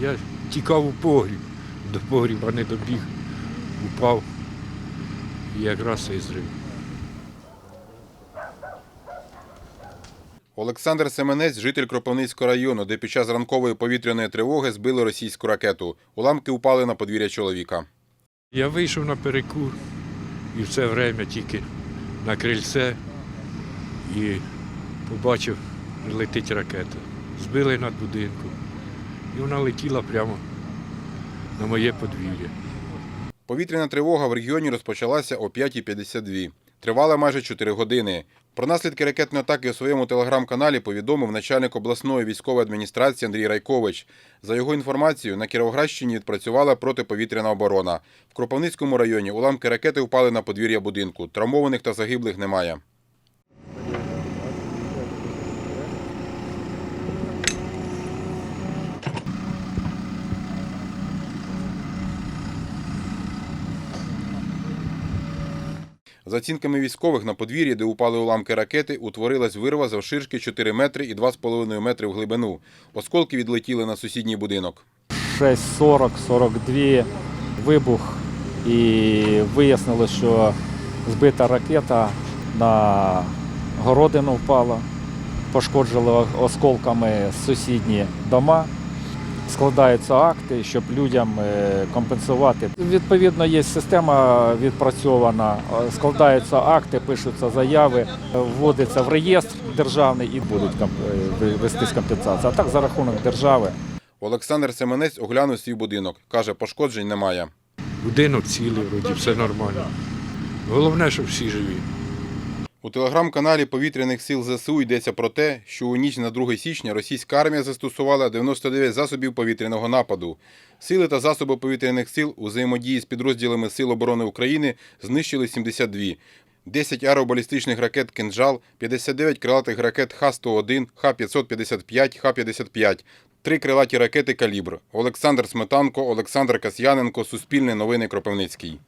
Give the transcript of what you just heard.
Я тікав у погріб, до погріба не добіг, упав. І якраз цей зрив. Олександр Семенець, житель Кропивницького району, де під час ранкової повітряної тривоги збили російську ракету. Уламки упали на подвір'я чоловіка. Я вийшов на перекур і в це время тільки на крильце і побачив, летить ракета. Збили над будинком. І вона летіла прямо на моє подвір'я. Повітряна тривога в регіоні розпочалася о 5.52. Тривала майже 4 години. Про наслідки ракетної атаки у своєму телеграм-каналі повідомив начальник обласної військової адміністрації Андрій Райкович. За його інформацією, на Кіровоградщині відпрацювала протиповітряна оборона. В Кропивницькому районі уламки ракети впали на подвір'я будинку. Травмованих та загиблих немає. За оцінками військових, на подвір'ї, де упали уламки ракети, утворилась вирва завширшки 4 метри і 2,5 метри в глибину. Осколки відлетіли на сусідній будинок. 6.40, 42 вибух і вияснили, що збита ракета на городину впала, пошкоджили осколками сусідні дома. Складаються акти, щоб людям е, компенсувати. Відповідно, є система відпрацьована, е, складаються акти, пишуться заяви, вводиться в реєстр державний і будуть е, вестись компенсація. А так за рахунок держави. Олександр Семенець оглянув свій будинок. Каже, пошкоджень немає. Будинок цілий, вроді, все нормально. Головне, щоб всі живі. У телеграм-каналі повітряних сил ЗСУ йдеться про те, що у ніч на 2 січня російська армія застосувала 99 засобів повітряного нападу. Сили та засоби повітряних сил у взаємодії з підрозділами Сил оборони України знищили 72. 10 аеробалістичних ракет «Кинжал», 59 крилатих ракет Х-101, Х-555, Х-55, три крилаті ракети «Калібр». Олександр Сметанко, Олександр Касьяненко, Суспільне новини Кропивницький.